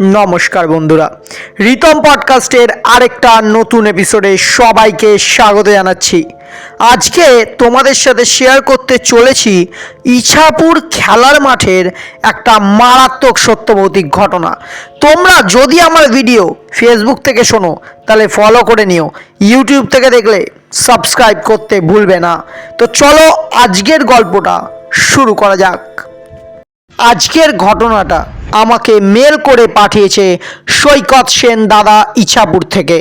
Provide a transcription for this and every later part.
নমস্কার বন্ধুরা। রিতম পডকাস্টের আরেকটা নতুন এপিসোডে সবাইকে স্বাগত জানাচ্ছি। আজকে তোমাদের সাথে শেয়ার করতে চলেছি ইছাপুর খেলার মাঠের একটা মারাত্মক সত্যভৌতিক ঘটনা। তোমরা যদি আমার ভিডিও ফেসবুক থেকে শোনো, তাহলে ফলো করে নিও। ইউটিউব থেকে দেখলে সাবস্ক্রাইব করতে ভুলবে না। তো চলো আজকের গল্পটা শুরু করা যাক। আজকের ঘটনাটা আমাকে মেল করে পাঠিয়েছে সৈকত সেন দাদা ইছাপুর থেকে।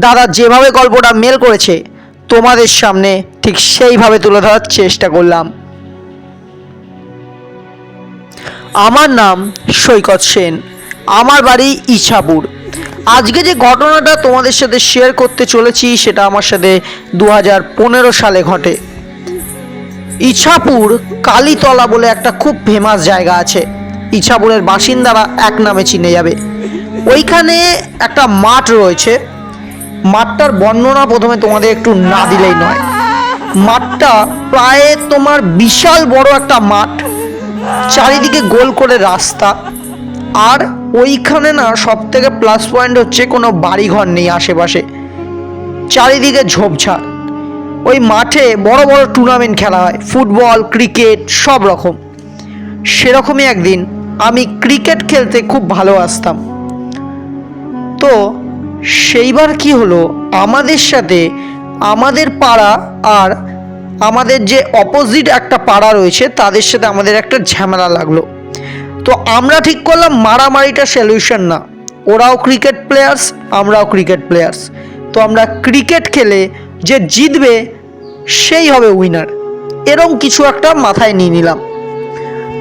দাদা যেভাবে গল্পটা মেল করেছে, তোমাদের সামনে ঠিক সেইভাবে তুলে ধরার চেষ্টা করলাম। আমার নাম সৈকত সেন, আমার বাড়ি ইছাপুর। আজকে যে ঘটনাটা তোমাদের সাথে শেয়ার করতে চলেছি, সেটা আমার সাথে দু হাজার পনেরো সালে ঘটে। ইছাপুর কালীতলা বলে একটা খুব ফেমাস জায়গা আছে। ইছাপুরের বাসিন্দারা এক নামে চিনে যাবে। ওইখানে একটা মাঠ রয়েছে। মাঠটার বর্ণনা প্রথমে তোমাদের একটু না দিলেই নয়। মাঠটা প্রায় তোমার বিশাল বড় একটা মাঠ। চারিদিকে গোল করে রাস্তা। আর ওইখানে না সব থেকে প্লাস পয়েন্ট হচ্ছে কোনো বাড়িঘর নেই আশেপাশে। চারিদিকে ঝোপঝাড়। ওই মাঠে বড় বড় টুর্নামেন্ট খেলা হয়। ফুটবল, ক্রিকেট সব রকম। সেরকমই একদিন আমি ক্রিকেট খেলতে খুব ভালোবাসতাম। তো সেইবার কি হলো? আমাদের সাথে আমাদের পাড়া আর আমাদের যে অপোজিট একটা পাড়া রয়েছে, তাদের সাথে আমাদের একটা ঝামেলা লাগল। তো আমরা ঠিক করলাম মারামারিটা সলিউশন না। ওরাও ক্রিকেট প্লেয়ার্স আমরাও ক্রিকেট প্লেয়ার্স তো আমরা ক্রিকেট খেলে যে জিতবে, সেই হবে উইনার এরম কিছু একটা মাথায় নিয়ে নিলাম।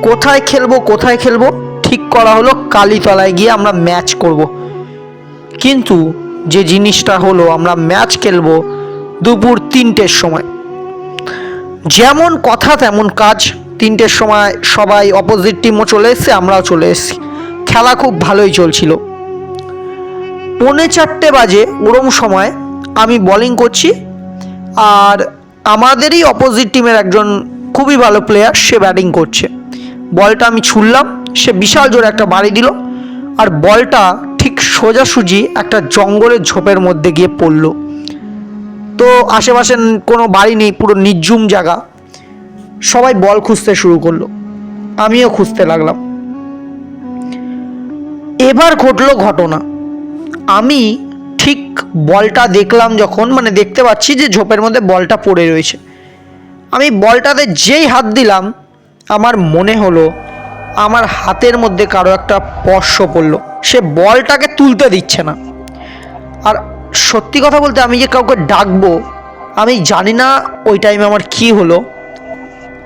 কোথায় খেলব কোথায় খেলব, ঠিক করা হলো কালীতলায় গিয়ে আমরা ম্যাচ করব। কিন্তু যে জিনিসটা হলো, আমরা ম্যাচ খেলব দুপুর তিনটের সময়। যেমন কথা তেমন কাজ, তিনটের সময় সবাই অপোজিট টিমও চলে এসছে, আমরাও চলে এসেছি। খেলা খুব ভালোই চলছিল। পৌনে চারটে বাজে ওরম সময় আমি বোলিং করছি, আর আমাদেরই অপোজিট টিমের একজন খুবই ভালো প্লেয়ার সে ব্যাটিং করছে। বলটা আমি ছুড়লাম, সে বিশাল জোরে একটা বাড়ি দিল, আর বলটা ঠিক সোজাসুজি একটা জঙ্গলের ঝোপের মধ্যে গিয়ে পড়ল। তো আশেপাশে কোনো বাড়ি নেই, পুরো নির্জুম জায়গা। সবাই বল খুঁজতে শুরু করল, আমিও খুঁজতে লাগলাম। এবার ঘটলো ঘটনা। আমি ঠিক বলটা দেখলাম যখন মানে দেখতে পাচ্ছি যে ঝোপের মধ্যে বলটা পড়ে রয়েছে। আমি বলটাতে যেই হাত দিলাম আমার মনে হলো আমার হাতের মধ্যে কারও একটা স্পর্শ পড়ল। সে বলটাকে তুলতে দিচ্ছে না। আর সত্যি কথা বলতে আমি যে কাউকে ডাকবো, আমি জানি না ওই টাইমে আমার কি হলো।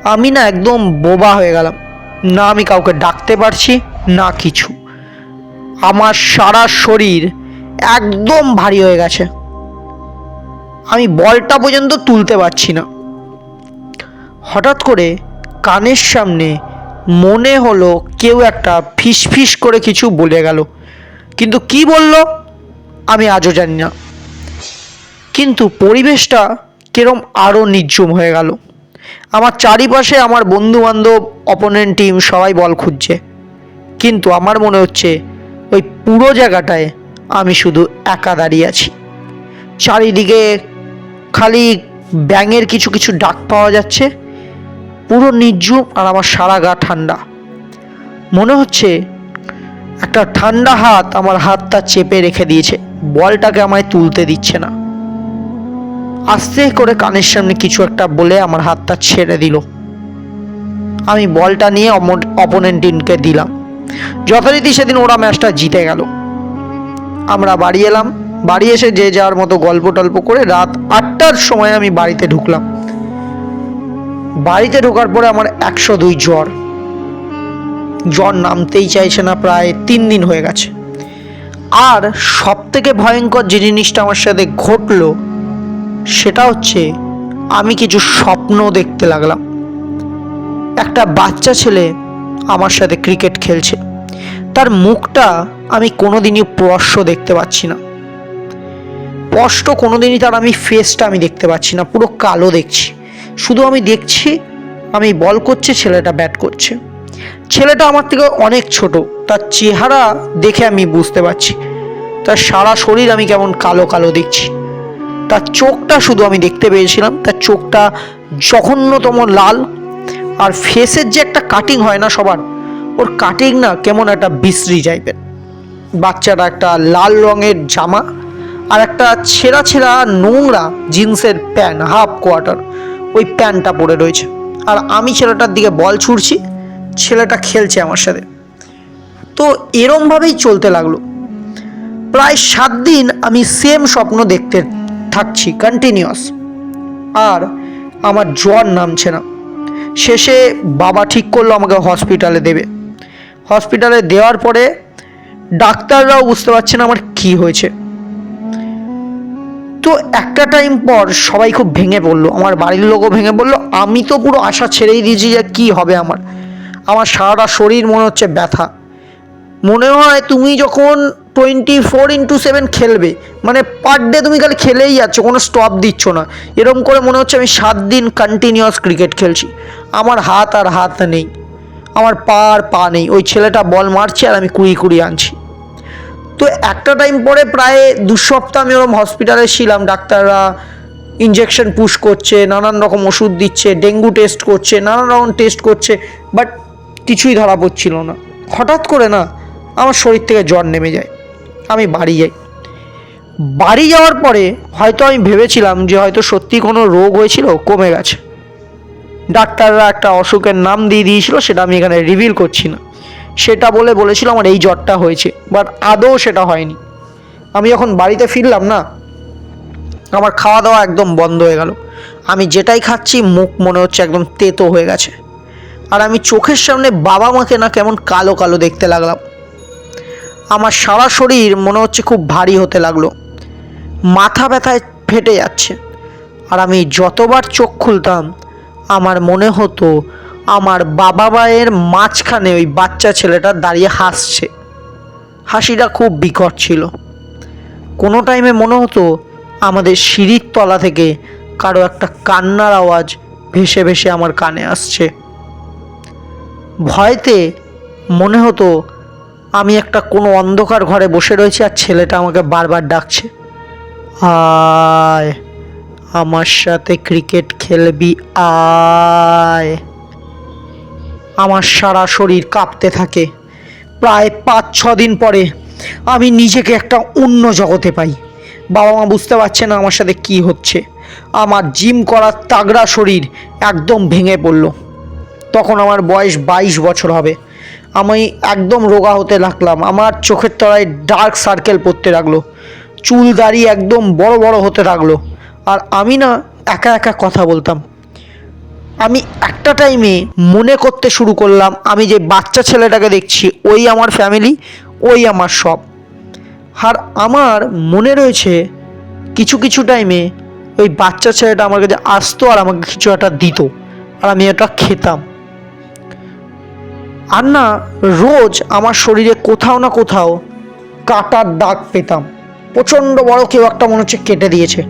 আমি না একদম বোবা হয়ে গেলাম। না আমি কাউকে ডাকতে পারছি, না কিছু। আমার সারা শরীর একদম ভারী হয়ে গেছে। আমি বলটা পর্যন্ত তুলতে পারছি না। হঠাৎ করে কানের সামনে মনে হলো কেউ একটা ফিস ফিস করে কিছু বলে গেল। কিন্তু কি বলল? আমি আজও জানি না। কিন্তু পরিবেশটা কিরম আরও নির্জুম হয়ে গেল। আমার চারিপাশে আমার বন্ধু বান্ধব অপোনেন্ট টিম সবাই বল খুঁজছে। কিন্তু আমার মনে হচ্ছে ওই পুরো জায়গাটায় আমি শুধু একা দাঁড়িয়ে আছি। চারিদিকে খালি ব্যাঙের কিছু কিছু ডাক পাওয়া যাচ্ছে। পুরো নির্জুম আর আমার সারা গা ঠান্ডা। মনে হচ্ছে একটা ঠান্ডা হাত আমার হাতটা চেপে রেখে দিয়েছে। বলটাকে আমায় তুলতে দিচ্ছে না। আস্তে করে কানের সামনে কিছু একটা বলে আমার হাতটা ছেড়ে দিল। আমি বলটা নিয়ে অপোনেন্ট টিমকে দিলাম। যথারীতি সেদিন ওরা ম্যাচটা জিতে গেল। আমরা বাড়ি এলাম। বাড়ি এসে যে যার মতো গল্প টল্প করে রাত আটটার সময় আমি বাড়িতে ঢুকলাম। বাড়িতে ঢোকার পরে আমার একশো দুই জ্বর। জ্বর নামতেই চাইছে না, প্রায় তিন দিন হয়ে গেছে। আর সব থেকে ভয়ঙ্কর যে জিনিসটা আমার সাথে ঘটলো, সেটা হচ্ছে আমি কিছু স্বপ্ন দেখতে লাগলাম। একটা বাচ্চা ছেলে আমার সাথে ক্রিকেট খেলছে। তার মুখটা আমি কোনোদিনই স্পর্শ দেখতে পাচ্ছি না। স্পষ্ট কোনোদিনই তার আমি ফেসটা আমি দেখতে পাচ্ছি না, পুরো কালো দেখছি। শুধু আমি দেখছি, আমি বল করছে, ছেলেটা ব্যাট করছে। ছেলেটা আমার থেকে অনেক ছোট, তার চেহারা দেখে আমি বুঝতে পারছি। তার সারা শরীর আমি কেমন কালো কালো দেখছি। তার চোখটা শুধু আমি দেখতে পেয়েছিলাম, তার চোখটা জঘন্যতম লাল। আর ফেসের যে একটা কাটিং হয় না সবার, ওর কাটিং না কেমন একটা বিশ্রী টাইপের বাচ্চাটা একটা লাল রঙের জামা আর একটা ছেঁড়া ছেঁড়া নোংরা জিন্সের প্যান্ট হাফ কোয়ার্টার ওই প্যান্টটা পরে রয়েছে। আর আমি ছেলেটার দিকে বল ছুড়ছি, ছেলেটা খেলছে আমার সাথে। তো এরমভাবেই চলতে লাগল। প্রায় সাত দিন আমি সেম স্বপ্ন দেখতে থাকছি কন্টিনিউয়াস আর আমার জ্বর নামছে না। শেষে বাবা ঠিক করল আমাকে হসপিটালে দেবে। হসপিটালে দেওয়ার পরে ডাক্তাররাও বুঝতে পারছে না আমার কি হয়েছে। তো একটা টাইম পর সবাই খুব ভেঙে পড়ল। আমার বাড়ির লোকও ভেঙে পড়ল। আমি তো পুরো আশা ছেড়েই দিয়েছি যে কি হবে আমার। আমার সারাটা শরীর মনে হচ্ছে ব্যথা। মনে হয় তুমি যখন টোয়েন্টি ফোর ইন্টু সেভেন খেলবে মানে পার ডে তুমি খালি খেলেই যাচ্ছ, কোনো স্টপ দিচ্ছ না। এরকম করে মনে হচ্ছে আমি সাত দিন কন্টিনিউয়াস ক্রিকেট খেলছি। আমার হাত আর হাত নেই। আমার পা আর পা নেই। ওই ছেলেটা বল মারছে আর আমি কুড়ি কুড়ি আনছি। তো একটা টাইম পরে প্রায় দু সপ্তাহ আমি ওরকম হসপিটালে ছিলাম। ডাক্তাররা ইঞ্জেকশন পুশ করছে, নানান রকম ওষুধ দিচ্ছে, ডেঙ্গু টেস্ট করছে, নানান রকম টেস্ট করছে বাট কিছুই ধরা পড়ছিল না। হঠাৎ করে না আমার শরীর থেকে জ্বর নেমে যায়। আমি বাড়ি যাই। বাড়ি যাওয়ার পরে হয়তো আমি ভেবেছিলাম যে হয়তো সত্যি কোনো রোগ হয়েছিল, কমে গেছে। ডাক্তাররা একটা অসুখের নাম দিয়ে দিয়েছিল, সেটা আমি এখানে রিভিল করছি না। সেটা বলে বলেছিল আমার এই জ্বরটা হয়েছে বাট আদৌ সেটা হয়নি। আমি যখন বাড়িতে ফিরলাম না, আমার খাওয়া দাওয়া একদম বন্ধ হয়ে গেল। আমি যেটাই খাচ্ছি, মুখ মনে হচ্ছে একদম তেতো হয়ে গেছে। আর আমি চোখের সামনে বাবা মাকে না কেমন কালো কালো দেখতে লাগলাম। আমার সারা শরীর মনে হচ্ছে খুব ভারী হতে লাগল। মাথা ব্যথায় ফেটে যাচ্ছে। আর আমি যতবার চোখ খুলতাম, আমার মনে হতো আমার বাবা মায়ের মাঝখানে ওই বাচ্চা ছেলেটা দাঁড়িয়ে হাসছে। হাসিটা খুব বিকট ছিল। কোনো টাইমে মনে হতো আমাদের সিঁড়ির তলা থেকে কারও একটা কান্নার আওয়াজ ভেসে ভেসে আমার কানে আসছে। ভয়তে মনে হতো আমি একটা কোনো অন্ধকার ঘরে বসে রয়েছি আর ছেলেটা আমাকে বারবার ডাকছে। আয়, আমার সাথে ক্রিকেট খেলবি, আয়। আমার সারা শরীর কাঁপতে থাকে। প্রায় পাঁচ, ছ দিন পরে আমি নিজেকে একটা অন্য জগতে পাই। বাবা মা বুঝতে পারছে না আমার সাথে কি হচ্ছে। আমার জিম করার তাগড়া শরীর একদম ভেঙে পড়ল। তখন আমার বয়স বাইশ বছর হবে। আমি একদম রোগা হতে লাগলাম। আমার চোখের তলায় ডার্ক সার্কেল পড়তে লাগল। চুল দাড়ি একদম বড় বড় হতে লাগল। আর আমি না একা একা কথা বলতাম। আমি একটা টাইমে মনে করতে শুরু করলাম, আমি যে বাচ্চা ছেলেটাকে দেখছি, ওই আমার ফ্যামিলি ওই আমার সব। আর আমার মনে রয়েছে, কিছু কিছু টাইমে ওই বাচ্চা ছেলেটা আমার কাছে আসতো আর আমাকে কিছু একটা দিত, আর আমি ওটা খেতাম। আর না, রোজ আমার শরীরে কোথাও না কোথাও কাটার দাগ পেতাম। প্রচণ্ড বড় কেউ একটা মনে হচ্ছে কেটে দিয়েছে।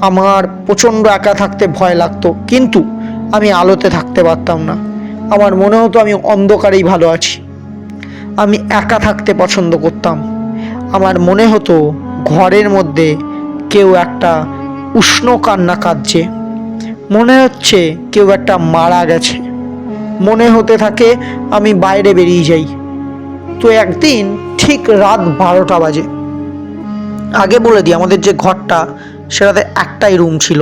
আমার প্রচণ্ড একা থাকতে ভয় লাগতো, কিন্তু আমি আলোতে থাকতে পারতাম না। আমার মনে হতো আমি অন্ধকারেই ভালো আছি। আমি একা থাকতে পছন্দ করতাম। আমার মনে হতো ঘরের মধ্যে কেউ একটা উষ্ণ কান্না কাঁদছে। মনে হচ্ছে কেউ একটা মারা গেছে। মনে হতে থাকে আমি বাইরে বেরিয়ে যাই। তো একদিন ঠিক রাত বারোটা বাজে। আগে বলে দিই, আমাদের যে ঘরটা সেটাতে একটাই রুম ছিল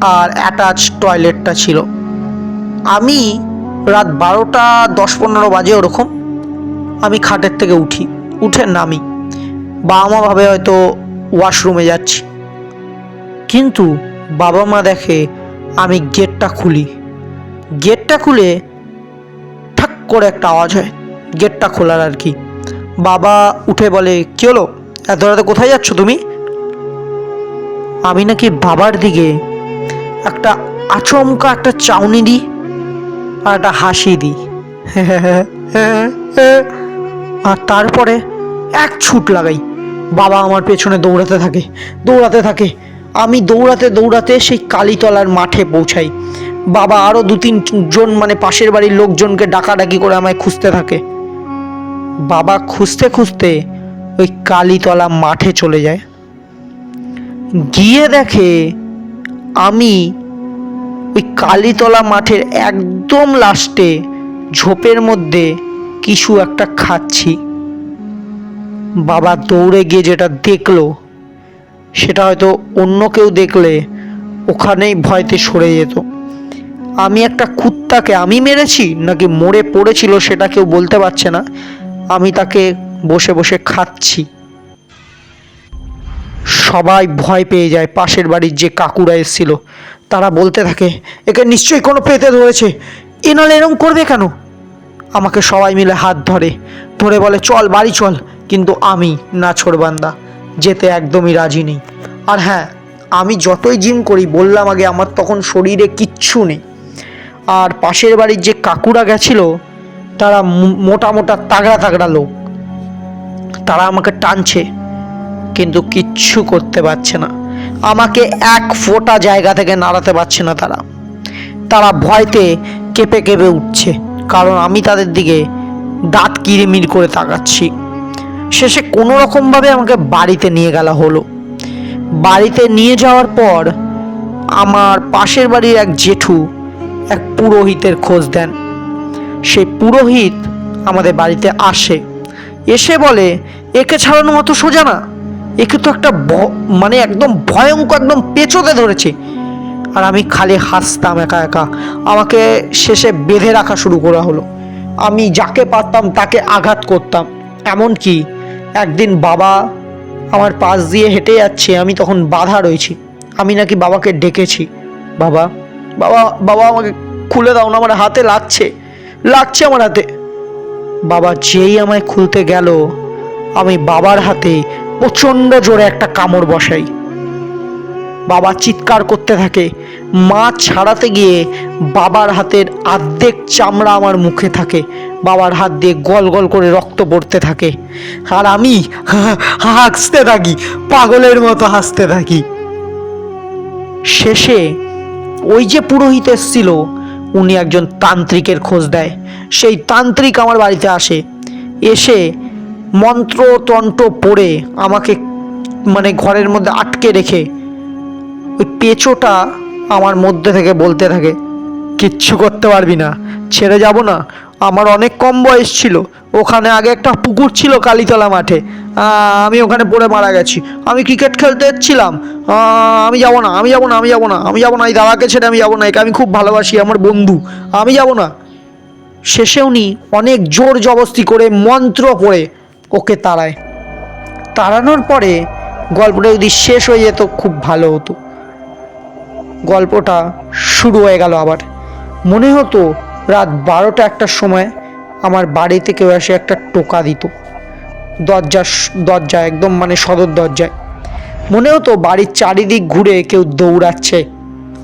আর অ্যাটাচ টয়লেটটা ছিল। আমি রাত বারোটা দশ পনেরো বাজে ওরকম আমি খাটের থেকে উঠি, উঠে নামি। বাবা মা ভাবে হয়তো ওয়াশরুমে যাচ্ছি। কিন্তু বাবা মা দেখে আমি গেটটা খুলি। গেটটা খুলে ঠাক করে একটা আওয়াজ হয় গেটটা খোলার আর কি। বাবা উঠে বলে, কী হলো? এত রাতে কোথায় যাচ্ছ তুমি? আমি নাকি বাবার দিকে একটা আচমকা একটা চাউনি দিই আর একটা হাসি দিই। আর তারপরে এক ছুট লাগাই। বাবা আমার পেছনে দৌড়াতে থাকে দৌড়াতে থাকে। আমি দৌড়াতে দৌড়াতে সেই কালীতলার মাঠে পৌঁছাই। বাবা আরও দু তিনজন মানে পাশের বাড়ির লোকজনকে ডাকাডাকি করে আমায় খুঁজতে থাকে। বাবা খুঁজতে খুঁজতে ওই কালীতলা মাঠে চলে যায়। গিয়ে দেখে আমি ওই কালীতলা মাঠের একদম লাস্টে ঝোপের মধ্যে কিছু একটা খাচ্ছি। বাবা দৌড়ে গিয়ে যেটা দেখল, সেটা হয়তো অন্য কেউ দেখলে ওখানেই ভয়তে সরে যেত। আমি একটা কুত্তাকে আমি মেরেছি নাকি মরে পড়েছিল সেটা কেউ বলতে পারছে না। আমি তাকে বসে বসে খাচ্ছি। সবাই ভয় পেয়ে যায়, পাশের বাড়ির যে কাকুরা এসেছিল, তারা বলতে থাকে, একে নিশ্চয়ই কোনো পেতে ধরেছে। এ নাহলে এরম করবে কেন? আমাকে সবাই মিলে হাত ধরে ধরে বলে, চল, বাড়ি চল, কিন্তু আমি না ছোড়বান্দা, যেতে একদমই রাজি নেই। আর হ্যাঁ আমি যতই জিম করি, বললাম আগে, আমার তখন শরীরে কিচ্ছু নেই। আর পাশের বাড়ির যে কাকুরা গেছিল, তারা মোটা মোটা তাগড়া তাগড়া লোক। তারা আমাকে টানছে কিন্তু কিচ্ছু করতে পারছে না। আমাকে এক ফোঁটা জায়গা থেকে নাড়াতে পারছে না তারা। তারা ভয়তে কেঁপে কেঁপে উঠছে, কারণ আমি তাদের দিকে দাঁত কিরিমির করে তাকাচ্ছি। শেষে কোনো রকমভাবে আমাকে বাড়িতে নিয়ে গেলা হলো। বাড়িতে নিয়ে যাওয়ার পর আমার পাশের বাড়ির এক জেঠু এক পুরোহিতের খোঁজ দেন। সেই পুরোহিত আমাদের বাড়িতে আসে। এসে বলে, একে ছাড়ানো মতো সোজা না? একে তো একটা মানে একদম ভয়ঙ্কর, একদম পেঁচোতে ধরেছে। আর আমি খালি হাসতাম একা একা। আমাকে শেষে বেঁধে রাখা শুরু করা হলো। আমি যাকে পারতাম তাকে আঘাত করতাম। এমনকি একদিন বাবা আমার পাশ দিয়ে হেঁটে যাচ্ছে, আমি তখন বাধা রয়েছি। আমি নাকি বাবাকে ডেকেছি। বাবা বাবা বাবা আমাকে খুলে দাও না, আমার হাতে লাগছে। লাগছে আমার হাতে। বাবা যেই আমায় খুলতে গেল, আমি বাবার হাতে প্রচণ্ড জোরে একটা কামড় বসাই। বাবা চিৎকার করতে থাকে, মা ছাড়াতে গিয়ে বাবার হাতের আর্ধেক চামড়া আমার মুখে থাকে, বাবার হাত দিয়ে গল গল করে রক্ত পড়তে থাকে। আর আমি হাসতে থাকি, পাগলের মতো হাসতে থাকি। শেষে ওই যে পুরোহিত এসছিল, উনি একজন তান্ত্রিকের খোঁজ দেয়। সেই তান্ত্রিক আমার বাড়িতে আসে। এসে মন্ত্র তন্ত্র পড়ে আমাকে মানে ঘরের মধ্যে আটকে রেখে, ওই পেঁচোটা আমার মধ্যে থেকে বলতে থাকে, কিচ্ছু করতে পারবি না, ছেড়ে যাব না। আমার অনেক কম বয়স ছিল, ওখানে আগে একটা পুকুর ছিল কালীতলা মাঠে আমি ওখানে পড়ে মারা গেছি। আমি ক্রিকেট খেলতে এসেছিলাম আমি যাব না, আমি যাব না, আমি যাব না, আমি যাব না, এই দাদাকে ছেড়ে আমি যাব না, একে আমি খুব ভালোবাসি, আমার বন্ধু, আমি যাব না। শেষে উনি অনেক জোর জবস্তি করে মন্ত্র পড়ে ওকে তাড়ায়। তাড়ানোর পরে গল্পটা যদি শেষ হয়ে যেত, খুব ভালো হতো। গল্পটা শুরু হয়ে গেল আবার। মনে হতো রাত বারোটা একটার সময় আমার বাড়িতে কেউ এসে একটা টোকা দিত। দরজা দরজায় একদম মানে সদর দরজায়। মনে হতো বাড়ির চারিদিক ঘুরে কেউ দৌড়াচ্ছে।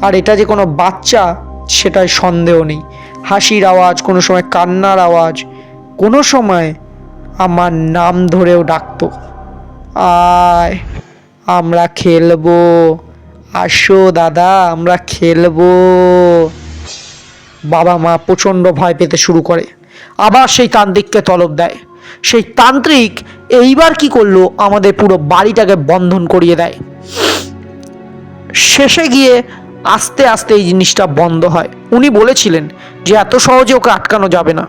আর এটা যে কোনো বাচ্চা সেটাই সন্দেহ নেই। হাসির আওয়াজ, কোনো সময় কান্নার আওয়াজ, কোনো সময় আমার নাম ধরেও ডাকতো। আয়, আমরা খেলব। আসো দাদা, আমরা খেলব। বাবা মা প্রচণ্ড ভয় পেতে শুরু করে। আবার সেই তান্ত্রিককে তলব দেয়। সেই তান্ত্রিক এইবার কি করল? আমাদের পুরো বাড়িটাকে বন্ধন করিয়ে দেয়। শেষে গিয়ে আস্তে আস্তে এই জিনিসটা বন্ধ হয়। উনি বলেছিলেন যে, এত সহজে ওকে আটকানো যাবে না।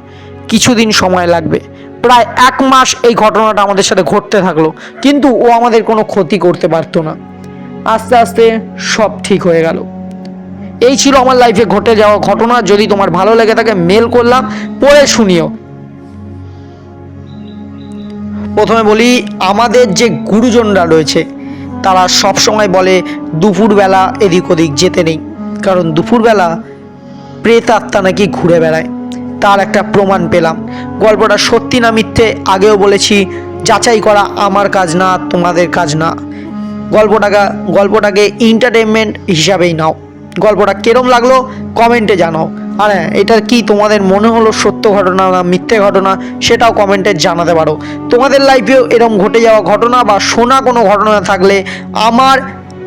কিছুদিন সময় লাগবে। প্রায় এক মাস এই ঘটনাটা আমাদের সাথে ঘটতে থাকল, কিন্তু ও আমাদের কোনো ক্ষতি করতে পারতো না। আস্তে আস্তে সব ঠিক হয়ে গেল। এই ছিল আমার লাইফে ঘটে যাওয়া ঘটনা। যদি তোমার ভালো লেগে থাকে মেল করলাম, পড়ে শুনিও। প্রথমে বলি, আমাদের যে গুরুজনরা রয়েছে, তারা সব সময় বলে, দুপুরবেলা এদিক ওদিক যেতে নেই। কারণ দুপুরবেলা প্রেত আত্মা নাকি ঘুরে বেড়ায়। তার একটা প্রমাণ পেলাম। গল্পটা সত্যি না মিথ্যে আগেও বলেছি, যাচাই করা আমার কাজ না, তোমাদের কাজ না। গল্পটাকে গল্পটাকে এন্টারটেনমেন্ট হিসাবেই নাও। গল্পটা কেরম লাগল কমেন্টে জানাও। আর হ্যাঁ এটার কি তোমাদের মনে হলো সত্য ঘটনা না মিথ্যে ঘটনা, সেটাও কমেন্টে জানাতে পারো। তোমাদের লাইফেও এরম ঘটে যাওয়া ঘটনা বা শোনা কোনো ঘটনা থাকলে আমার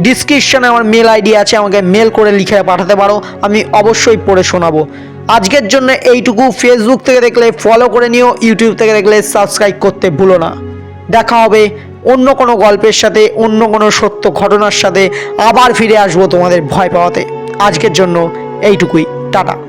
ডিসক্রিপশনে আমার মেল আইডি আছে, আমাকে মেল করে লিখে পাঠাতে পারো। আমি অবশ্যই পড়ে শোনাবো। আজকের জন্য এইটুকু ফেসবুক থেকে দেখলে ফলো করে নিও ইউটিউব থেকে দেখলে সাবস্ক্রাইব করতে ভুলো না। দেখা হবে অন্য কোনো গল্পের সাথে, অন্য কোনো সত্য ঘটনার সাথে আবার ফিরে আসব তোমাদের ভয় পাওয়াতে। আজকের জন্য এইটুকুই, টাটা।